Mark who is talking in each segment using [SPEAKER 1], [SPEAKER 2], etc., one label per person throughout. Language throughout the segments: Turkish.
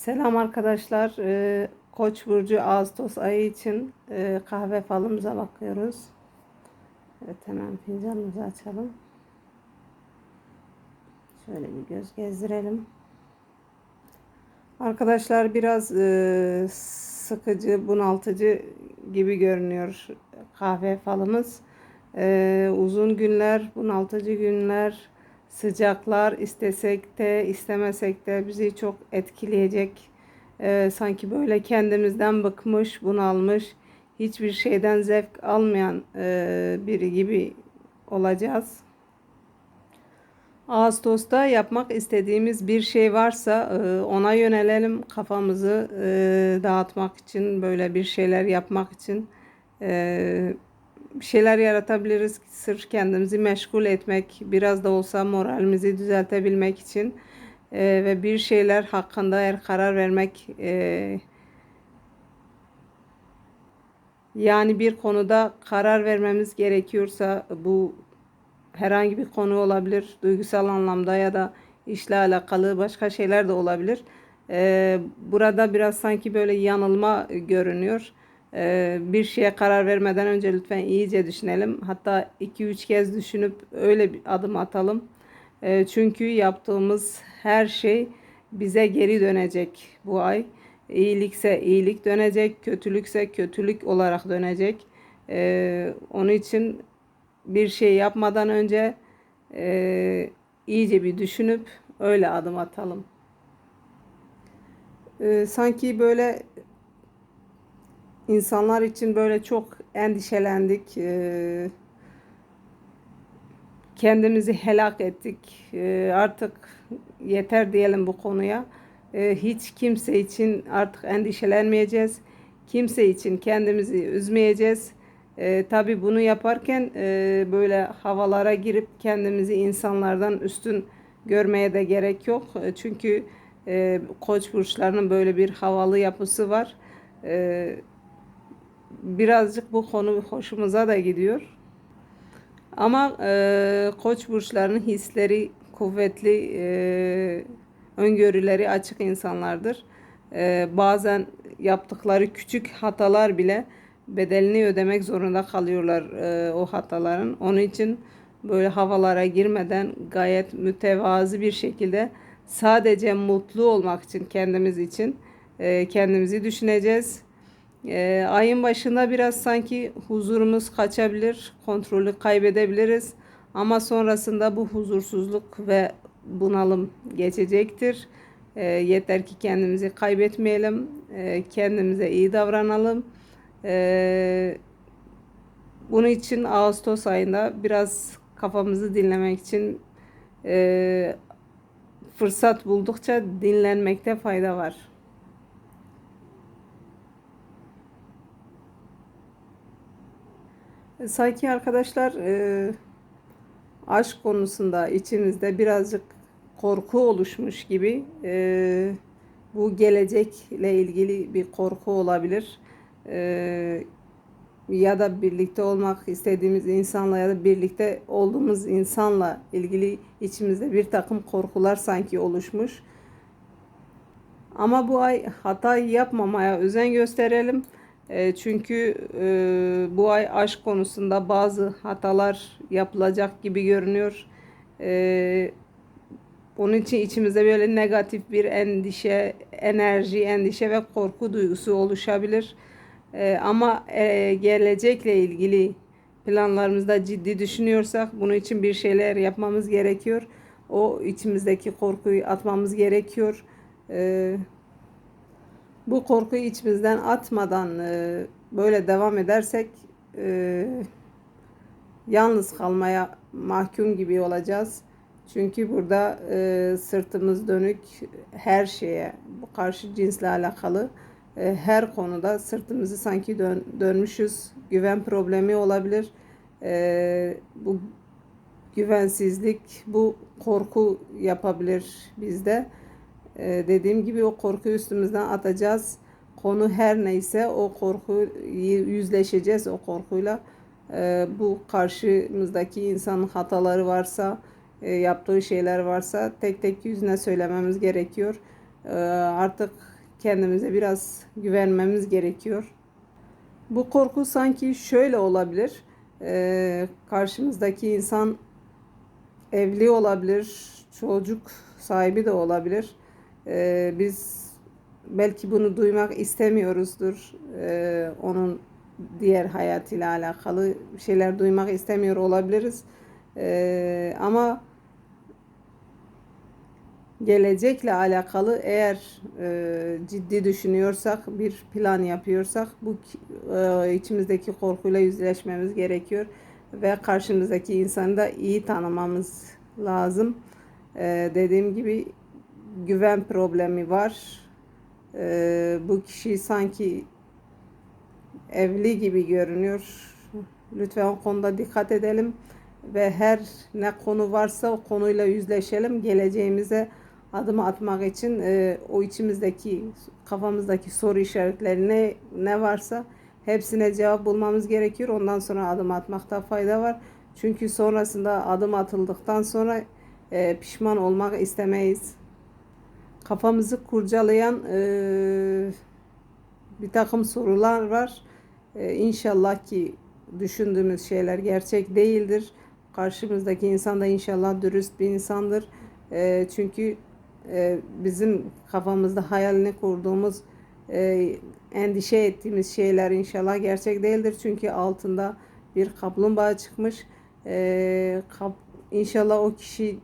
[SPEAKER 1] Selam arkadaşlar. Ee, Koç burcu Ağustos ayı için e, kahve falımıza bakıyoruz. Evet hemen fincanımızı açalım. Şöyle bir göz gezdirelim. Arkadaşlar biraz e, sıkıcı, bunaltıcı gibi görünüyor kahve falımız. E, uzun günler, bunaltıcı günler, sıcaklar istesek de istemesek de bizi çok etkileyecek. E, sanki böyle kendimizden bıkmış, bunalmış, hiçbir şeyden zevk almayan e, biri gibi olacağız. Ağustos'ta yapmak istediğimiz bir şey varsa e, ona yönelelim. Kafamızı e, dağıtmak için, böyle bir şeyler yapmak için e, şeyler yaratabiliriz. Sırf kendimizi meşgul etmek, biraz da olsa moralimizi düzeltebilmek için ve bir şeyler hakkında eğer karar vermek yani bir konuda karar vermemiz gerekiyorsa bu herhangi bir konu olabilir. Duygusal anlamda ya da işle alakalı başka şeyler de olabilir. Ee, burada biraz sanki böyle yanılma görünüyor. Ee, bir şeye karar vermeden önce lütfen iyice düşünelim. Hatta 2-3 kez düşünüp öyle bir adım atalım. Ee, çünkü yaptığımız her şey bize geri dönecek bu ay. İyilikse iyilik dönecek, kötülükse kötülük olarak dönecek. Ee, onun için bir şey yapmadan önce e, iyice bir düşünüp öyle adım atalım. Sanki böyle insanlar için böyle çok endişelendik. E, kendimizi helak ettik. E, artık yeter diyelim bu konuya. E, hiç kimse için artık endişelenmeyeceğiz. Kimse için kendimizi üzmeyeceğiz e, tabii bunu yaparken böyle havalara girip kendimizi insanlardan üstün görmeye de gerek yok. Çünkü koç burçlarının böyle bir havalı yapısı var. E, birazcık bu konu hoşumuza da gidiyor. Ama e, koç burçlarının hisleri kuvvetli, e, öngörüleri açık insanlardır. E, bazen yaptıkları küçük hatalar bile bedelini ödemek zorunda kalıyorlar e, o hataların. Onun için böyle havalara girmeden gayet mütevazı bir şekilde sadece mutlu olmak için kendimiz için e, kendimizi düşüneceğiz. E, ayın başında biraz sanki huzurumuz kaçabilir, kontrolü kaybedebiliriz. Ama sonrasında bu huzursuzluk ve bunalım geçecektir. E, yeter ki kendimizi kaybetmeyelim, e, kendimize iyi davranalım. Ee, bunun için Ağustos ayında biraz kafamızı dinlemek için e, fırsat buldukça dinlenmekte fayda var. Sanki arkadaşlar e, aşk konusunda içimizde birazcık korku oluşmuş gibi e, bu gelecekle ilgili bir korku olabilir e, ya da birlikte olmak istediğimiz insanla ya da birlikte olduğumuz insanla ilgili içimizde bir takım korkular sanki oluşmuş. Ama bu ay hata yapmamaya özen gösterelim. E, çünkü e, bu ay aşk konusunda bazı hatalar yapılacak gibi görünüyor. E, onun için içimizde böyle negatif bir endişe, enerji, endişe ve korku duygusu oluşabilir. Ama gelecekle ilgili planlarımızda ciddi düşünüyorsak bunun için bir şeyler yapmamız gerekiyor. O içimizdeki korkuyu atmamız gerekiyor. Bu korkuyu içimizden atmadan e, böyle devam edersek e, yalnız kalmaya mahkum gibi olacağız. Çünkü burada e, sırtımız dönük her şeye, bu karşı cinsle alakalı e, her konuda sırtımızı sanki dön, dönmüşüz. Güven problemi olabilir. E, bu güvensizlik, bu korku yapabilir bizde. E, dediğim gibi o korkuyu üstümüzden atacağız. Konu her neyse o korku yüzleşeceğiz o korkuyla. E, bu karşımızdaki insanın hataları varsa, e, yaptığı şeyler varsa tek tek yüzüne söylememiz gerekiyor. e, artık kendimize biraz güvenmemiz gerekiyor. Bu korku sanki şöyle olabilir. E, karşımızdaki insan evli olabilir, çocuk sahibi de olabilir. E, biz belki bunu duymak istemiyoruzdur. E, onun diğer hayatıyla alakalı şeyler duymak istemiyor olabiliriz. E, ama gelecekle alakalı eğer e, ciddi düşünüyorsak, bir plan yapıyorsak bu e, içimizdeki korkuyla yüzleşmemiz gerekiyor ve karşımızdaki insanı da iyi tanımamız lazım. E, dediğim gibi güven problemi var. E, bu kişi sanki evli gibi görünüyor. Lütfen o konuda dikkat edelim ve her ne konu varsa o konuyla yüzleşelim. Geleceğimize adım atmak için e, o içimizdeki kafamızdaki soru işaretleri ne, ne varsa hepsine cevap bulmamız gerekiyor. Ondan sonra adım atmakta fayda var. Çünkü sonrasında adım atıldıktan sonra e, pişman olmak istemeyiz. Kafamızı kurcalayan e, bir takım sorular var. E, inşallah ki düşündüğümüz şeyler gerçek değildir. Karşımızdaki insan da inşallah dürüst bir insandır. E, çünkü e, bizim kafamızda hayalini kurduğumuz, e, endişe ettiğimiz şeyler inşallah gerçek değildir. Çünkü altında bir kaplumbağa çıkmış. E, kap, inşallah o kişi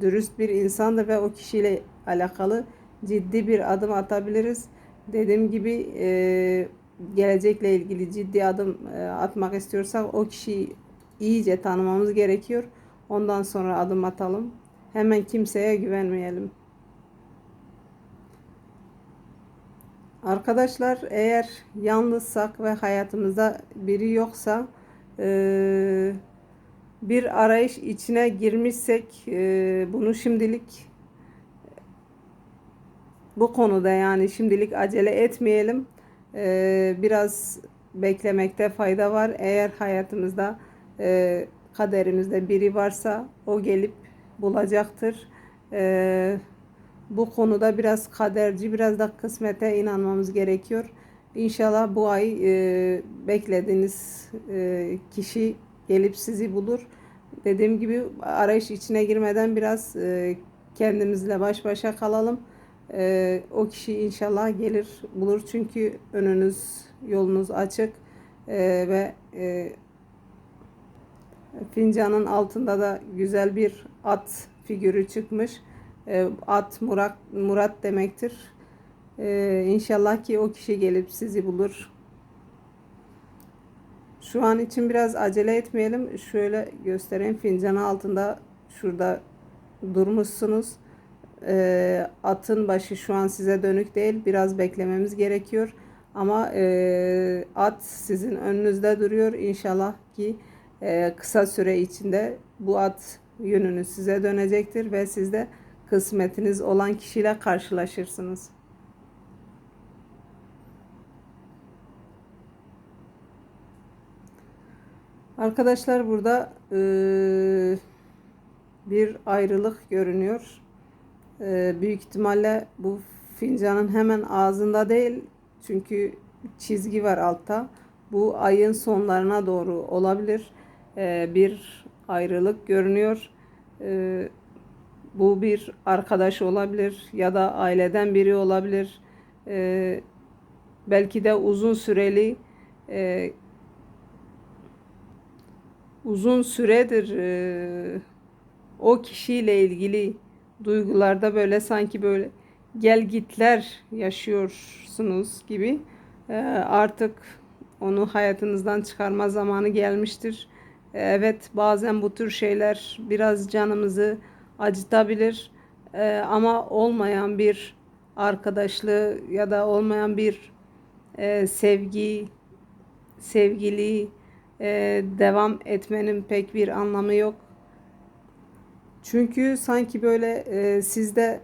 [SPEAKER 1] dürüst bir insandır ve o kişiyle alakalı ciddi bir adım atabiliriz. Dediğim gibi e, gelecekle ilgili ciddi adım e, atmak istiyorsak o kişiyi iyice tanımamız gerekiyor. Ondan sonra adım atalım. Hemen kimseye güvenmeyelim. Arkadaşlar eğer yalnızsak ve hayatımızda biri yoksa e, bir arayış içine girmişsek e, bunu şimdilik bu konuda yani şimdilik acele etmeyelim. E, biraz beklemekte fayda var. Eğer hayatımızda kaderimizde biri varsa o gelip bulacaktır. Eee bu konuda biraz kaderci, biraz da kısmete inanmamız gerekiyor. İnşallah bu ay e, beklediğiniz e, kişi gelip sizi bulur. Dediğim gibi arayış içine girmeden biraz e, kendimizle baş başa kalalım. E, o kişi inşallah gelir bulur çünkü önünüz yolunuz açık e, ve e, fincanın altında da güzel bir at figürü çıkmış. E, at Murat Murat demektir. E, inşallah ki o kişi gelip sizi bulur. Şu an için biraz acele etmeyelim. Şöyle göstereyim. Fincanı altında şurada durmuşsunuz. E, atın başı şu an size dönük değil. Biraz beklememiz gerekiyor. Ama e, at sizin önünüzde duruyor. İnşallah ki e, kısa süre içinde bu at yönünü size dönecektir ve siz de kısmetiniz olan kişiyle karşılaşırsınız. Arkadaşlar burada e, bir ayrılık görünüyor. E, büyük ihtimalle bu fincanın hemen ağzında değil. Çünkü çizgi var altta. Bu ayın sonlarına doğru olabilir. E, bir ayrılık görünüyor. E, bu bir arkadaş olabilir ya da aileden biri olabilir. Ee, belki de uzun süreli e, uzun süredir e, o kişiyle ilgili duygularda böyle sanki böyle gel gitler yaşıyorsunuz gibi e, artık onu hayatınızdan çıkarma zamanı gelmiştir. E, evet bazen bu tür şeyler biraz canımızı acıtabilir e, ama olmayan bir arkadaşlığı ya da olmayan bir sevgi, sevgili devam etmenin pek bir anlamı yok. Çünkü sanki böyle e, sizde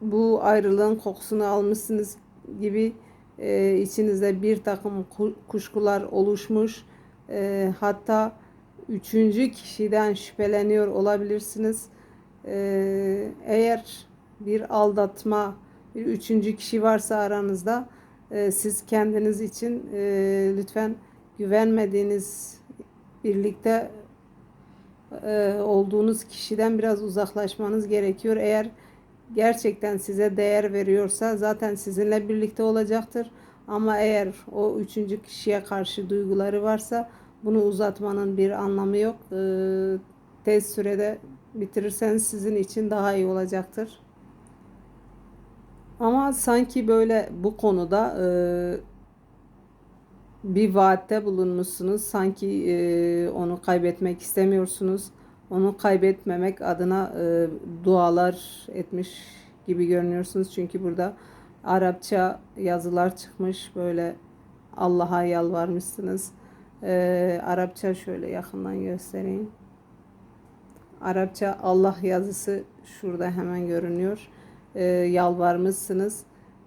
[SPEAKER 1] bu ayrılığın kokusunu almışsınız gibi e, içinizde bir takım kuşkular oluşmuş. E, hatta üçüncü kişiden şüpheleniyor olabilirsiniz. Ee, eğer bir aldatma, bir üçüncü kişi varsa aranızda e, siz kendiniz için e, lütfen güvenmediğiniz birlikte e, olduğunuz kişiden biraz uzaklaşmanız gerekiyor. Eğer gerçekten size değer veriyorsa zaten sizinle birlikte olacaktır. Ama eğer o üçüncü kişiye karşı duyguları varsa bunu uzatmanın bir anlamı yok. E, tez sürede bitirirseniz sizin için daha iyi olacaktır. Ama sanki böyle bu konuda e, bir vaatte bulunmuşsunuz. Sanki e, onu kaybetmek istemiyorsunuz. Onu kaybetmemek adına e, dualar etmiş gibi görünüyorsunuz. Çünkü burada Arapça yazılar çıkmış. Böyle Allah'a yalvarmışsınız. E, Arapça şöyle yakından göstereyim. Arapça Allah yazısı şurada hemen görünüyor. E, yalvarmışsınız.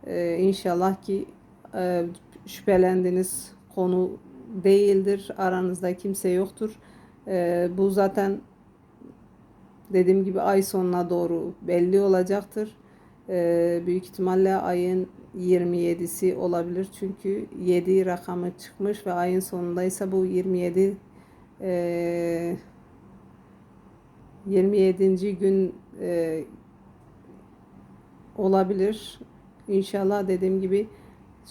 [SPEAKER 1] E, inşallah ki e, şüphelendiğiniz konu değildir. Aranızda kimse yoktur. E, bu zaten dediğim gibi ay sonuna doğru belli olacaktır. E, büyük ihtimalle ayın 27'si olabilir. Çünkü 7 rakamı çıkmış ve ayın sonundaysa bu 27 e, 27. gün e, olabilir. İnşallah dediğim gibi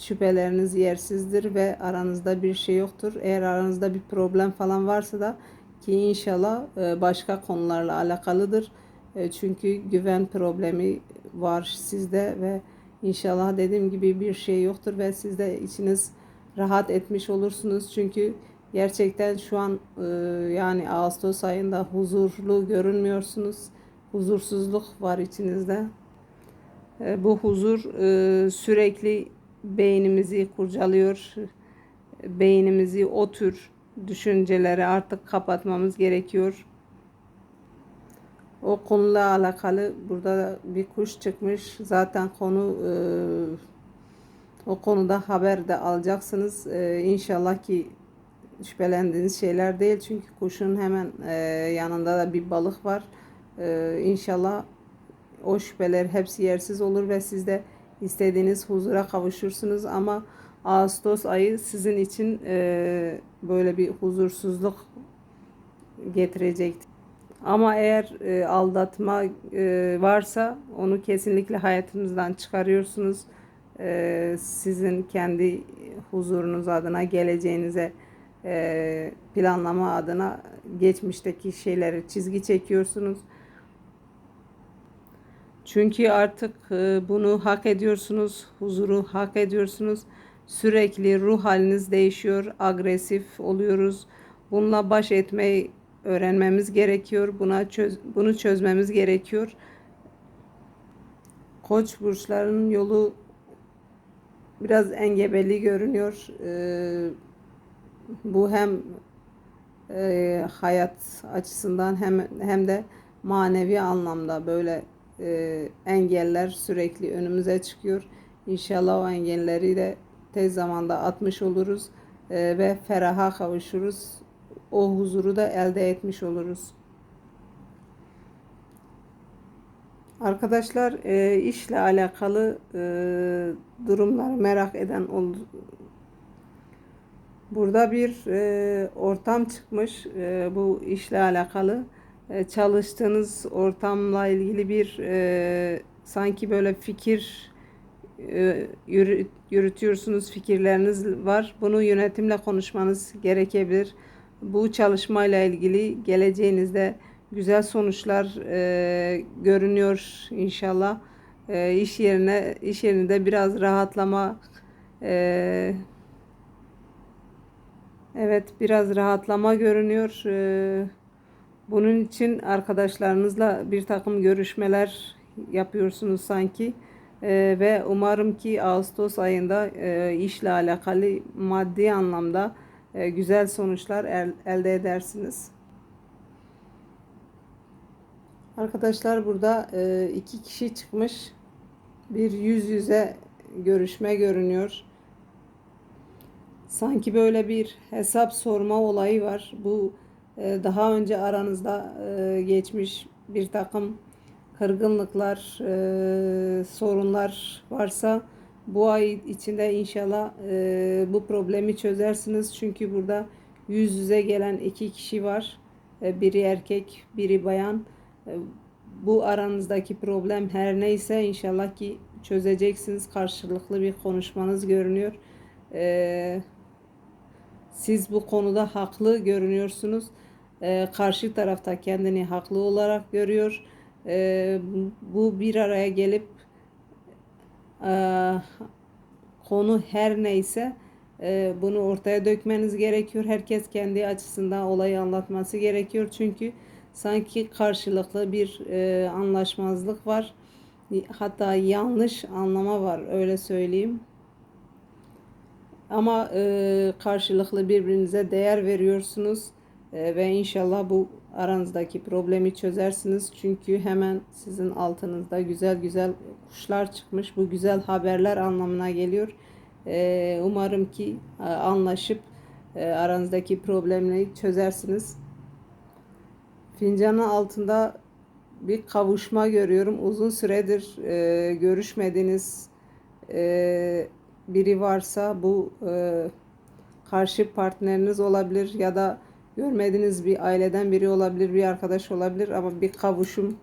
[SPEAKER 1] şüpheleriniz yersizdir ve aranızda bir şey yoktur. Eğer aranızda bir problem falan varsa da ki inşallah e, başka konularla alakalıdır. E, çünkü güven problemi var sizde ve inşallah dediğim gibi bir şey yoktur ve siz de içiniz rahat etmiş olursunuz. Çünkü gerçekten şu an e, yani Ağustos ayında huzurlu görünmüyorsunuz. Huzursuzluk var içinizde. Bu huzur sürekli beynimizi kurcalıyor. Beynimizi o tür düşünceleri artık kapatmamız gerekiyor. O konuyla alakalı burada bir kuş çıkmış. Zaten konu e, o konuda haber de alacaksınız. E, inşallah ki şüphelendiğiniz şeyler değil. Çünkü kuşun hemen e, yanında da bir balık var. E, inşallah o şüpheler hepsi yersiz olur ve siz de istediğiniz huzura kavuşursunuz ama Ağustos ayı sizin için e, böyle bir huzursuzluk getirecektir. Ama eğer e, aldatma e, varsa onu kesinlikle hayatınızdan çıkarıyorsunuz. E, sizin kendi huzurunuz adına, geleceğinize e, planlama adına geçmişteki şeyleri çizgi çekiyorsunuz. Çünkü artık e, bunu hak ediyorsunuz, huzuru hak ediyorsunuz. Sürekli ruh haliniz değişiyor, agresif oluyoruz. Bununla baş etmeyi öğrenmemiz gerekiyor. Buna çöz, bunu çözmemiz gerekiyor. Koç burçlarının yolu biraz engebeli görünüyor. Ee, bu hem e, hayat açısından hem hem de manevi anlamda böyle e, engeller sürekli önümüze çıkıyor. İnşallah o engelleri de tez zamanda atmış oluruz e, ve feraha kavuşuruz. O huzuru da elde etmiş oluruz. Arkadaşlar e, işle alakalı e, durumları merak eden oldu. Burada bir e, ortam çıkmış e, bu işle alakalı. E, çalıştığınız ortamla ilgili bir e, sanki böyle fikir e, yürütüyorsunuz, fikirleriniz var. Bunu yönetimle konuşmanız gerekebilir. Bu çalışmayla ilgili geleceğinizde güzel sonuçlar e, görünüyor inşallah. E, iş yerine iş yerinde biraz rahatlama e, evet biraz rahatlama görünüyor. E, bunun için arkadaşlarınızla bir takım görüşmeler yapıyorsunuz sanki. Ee, ve umarım ki Ağustos ayında e, işle alakalı maddi anlamda e, güzel sonuçlar el, elde edersiniz. Arkadaşlar burada e, iki kişi çıkmış. Bir yüz yüze görüşme görünüyor. Sanki böyle bir hesap sorma olayı var. Bu daha önce aranızda e, geçmiş bir takım kırgınlıklar, e, sorunlar varsa bu ay içinde inşallah e, bu problemi çözersiniz. Çünkü burada yüz yüze gelen iki kişi var. Biri erkek, biri bayan. Bu aranızdaki problem her neyse inşallah ki çözeceksiniz. Karşılıklı bir konuşmanız görünüyor. Siz bu konuda haklı görünüyorsunuz. E, karşı tarafta kendini haklı olarak görüyor. E, bu bir araya gelip e, konu her neyse e, bunu ortaya dökmeniz gerekiyor. Herkes kendi açısından olayı anlatması gerekiyor. Çünkü sanki karşılıklı bir e, anlaşmazlık var. Hatta yanlış anlama var öyle söyleyeyim. Ama e, karşılıklı birbirinize değer veriyorsunuz ve inşallah bu aranızdaki problemi çözersiniz. Çünkü hemen sizin altınızda güzel güzel kuşlar çıkmış. Bu güzel haberler anlamına geliyor. E, umarım ki e, anlaşıp e, aranızdaki problemleri çözersiniz. Fincanın altında bir kavuşma görüyorum. Uzun süredir e, görüşmediğiniz biri varsa bu karşı partneriniz olabilir ya da görmediğiniz bir aileden biri olabilir, bir arkadaş olabilir ama bir kavuşum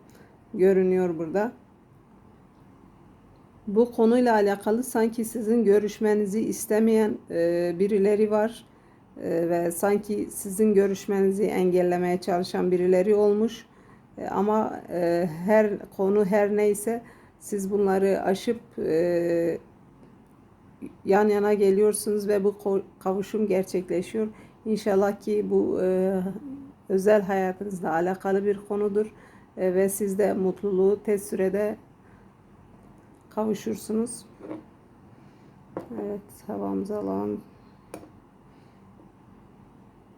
[SPEAKER 1] görünüyor burada. Bu konuyla alakalı sanki sizin görüşmenizi istemeyen e, birileri var e, ve sanki sizin görüşmenizi engellemeye çalışan birileri olmuş. E, ama e, her konu her neyse siz bunları aşıp e, yan yana geliyorsunuz ve bu kavuşum gerçekleşiyor. İnşallah ki bu e, özel hayatınızla alakalı bir konudur e, ve siz de mutluluğu tez sürede kavuşursunuz. Evet havamızı alalım.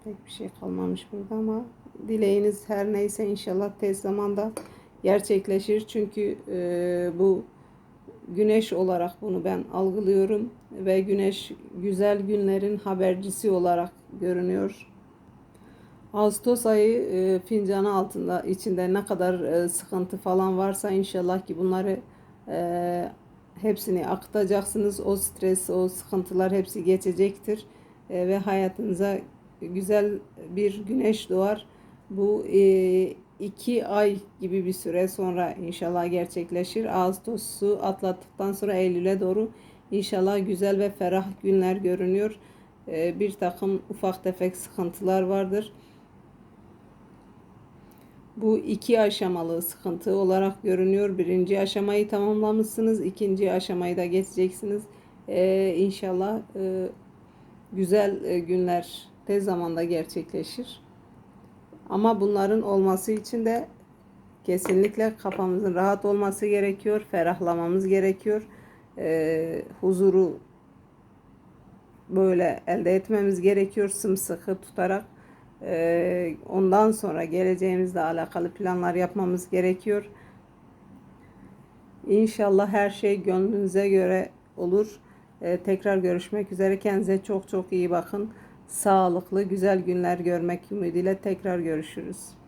[SPEAKER 1] Pek bir şey kalmamış burada ama dileğiniz her neyse inşallah tez zamanda gerçekleşir. Çünkü e, bu güneş olarak bunu ben algılıyorum ve güneş güzel günlerin habercisi olarak görünüyor. Ağustos ayı e, fincanı altında içinde ne kadar e, sıkıntı falan varsa inşallah ki bunları e, hepsini akıtacaksınız. O stres, o sıkıntılar hepsi geçecektir e, ve hayatınıza güzel bir güneş doğar. Bu e, iki ay gibi bir süre sonra inşallah gerçekleşir. Ağustos'u atlattıktan sonra Eylül'e doğru inşallah güzel ve ferah günler görünüyor. Ee, bir takım ufak tefek sıkıntılar vardır. Bu iki aşamalı sıkıntı olarak görünüyor. Birinci aşamayı tamamlamışsınız. ikinci aşamayı da geçeceksiniz. Ee, inşallah e, güzel e, günler tez zamanda gerçekleşir. Ama bunların olması için de kesinlikle kafamızın rahat olması gerekiyor. Ferahlamamız gerekiyor. Ee, huzuru böyle elde etmemiz gerekiyor sımsıkı tutarak. Ee, ondan sonra geleceğimizle alakalı planlar yapmamız gerekiyor. İnşallah her şey gönlünüze göre olur. Ee, tekrar görüşmek üzere. Kendinize çok çok iyi bakın sağlıklı, güzel günler görmek ümidiyle tekrar görüşürüz.